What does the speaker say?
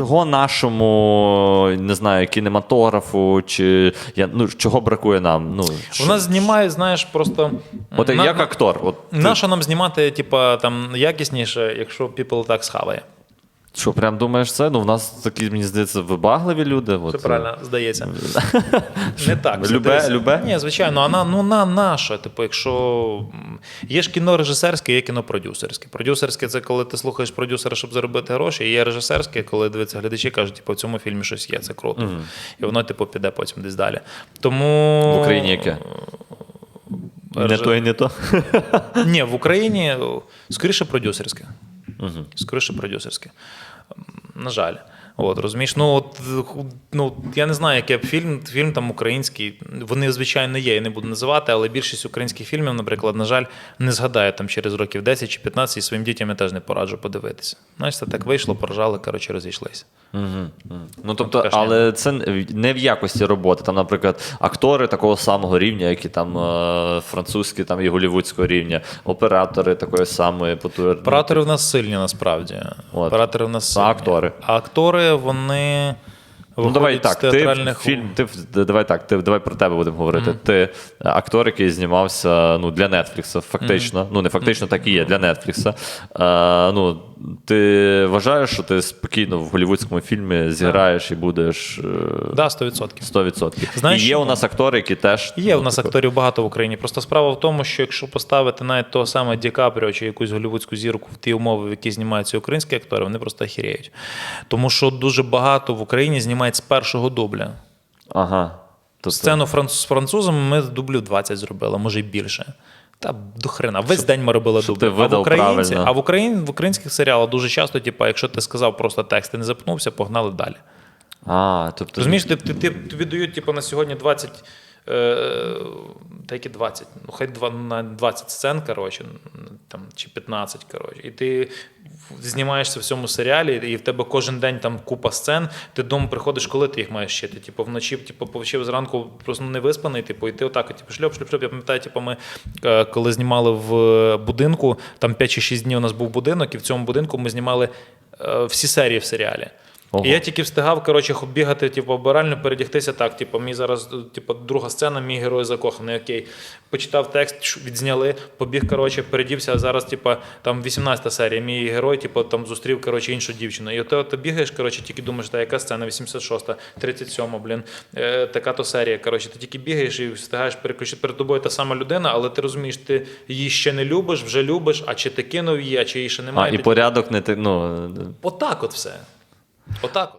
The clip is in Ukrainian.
чого нашому не знаю, кінематографу, чи я ну чого бракує нам? Ну У нас знімає, знаєш, просто. от на- як актор, от ти- Нащо нам знімати, типа, там якісніше, якщо people так схаває? Що прям думаєш це? Ну в нас такі мені здається вибагливі люди. От, Це правильно, здається. Не так. Любе- любе? Ні, звичайно, а на, ну на нащо? Типу, якщо є ж кіно режисерське, є кіно продюсерське. Продюсерське це коли ти слухаєш продюсера, щоб заробити гроші. І є режисерське, коли дивиться глядачі, кажуть, типу, в цьому фільмі щось є, це круто. І воно, типу, піде потім десь далі. Тому В Україні яке? Не Реж- то і не то. Ні, в Україні скоріше продюсерське. Скоріше продюсерське. На жаль. От, розумієш, ну от ну я не знаю, який б фільм, фільм там український. Вони, звичайно, є, я не буду називати, але більшість українських фільмів, наприклад, на жаль, не згадаю там через років 10 чи 15, і своїм дітям я теж не пораджу подивитися. Знаєш, це так вийшло, поржали, коротше, розійшлися. Ну тобто, але це не в якості роботи. Там, наприклад, актори такого самого рівня, як і там е, французькі, там і голівудського рівня, оператори такої самої потур... Оператори в нас сильні насправді. От. Оператори в нас А сильні. актори? А актори, вони. Ну, давай виходять з ти фільм, ти давай так, ти давай про тебе будемо говорити. Ти е, актор, який знімався ну, для Netflix, фактично. Ну, не фактично, так і є для Netflix. Е, ну, ти вважаєш, що ти спокійно в голівудському фільмі зіграєш і будеш е, Да, 100%. 100%. Знаєш, і є у нас актори, які теж. Є ну, у нас типу, акторів багато в Україні. Просто справа в тому, що якщо поставити навіть того саме Ді Капріо чи якусь голівудську зірку в ті умови, в які знімаються українські актори, вони просто охеріють. Тому що дуже багато в Україні знімають з першого дубля. Ага. Тобто, Сцену франц- з французами ми дублів 20 зробили, може й більше. Та до хрена. Весь день ми робили щоб ти А в, українці, а в, Україн, в українських серіалах дуже часто, типу, якщо ти сказав просто текст і не запнувся, погнали далі. а, тобто, Розумієш, ти, ти, ти, тобі дають типу, на сьогодні 20, е, та які 20, ну хай 20 сцен, коротше, там, чи 15, коротше, і ти знімаєшся в цьому серіалі, і в тебе кожен день там купа сцен, ти дому приходиш, коли ти їх маєш щити. Типу, вночі, типу, повчив зранку просто не виспаний, типу, і ти отак, от, типу, шльоп, шльоп, шльоп. Я пам'ятаю, типу, ми е, коли знімали в будинку, там 5 чи 6 днів у нас був будинок, і в цьому будинку ми знімали е, всі серії в серіалі. Ого. І я тільки встигав, коротше, бігати, типу, обирально передягтися так. Типу, мій зараз, типу, друга сцена, мій герой закоханий. Окей. Почитав текст, відзняли, побіг, коротше, передівся. А зараз, типу, там 18 серія. Мій герой, типу, там зустрів коротше, іншу дівчину. І от, ти бігаєш, коротше, тільки думаєш, та яка сцена, 86, 37, блін, е, така то серія. Коротше, ти тільки бігаєш і встигаєш переключити перед тобою та сама людина, але ти розумієш, ти її ще не любиш, вже любиш, а чи ти кинув її, а чи її ще а, немає. і Ти- порядок не ти. Ну, Отак от все. Отак. от.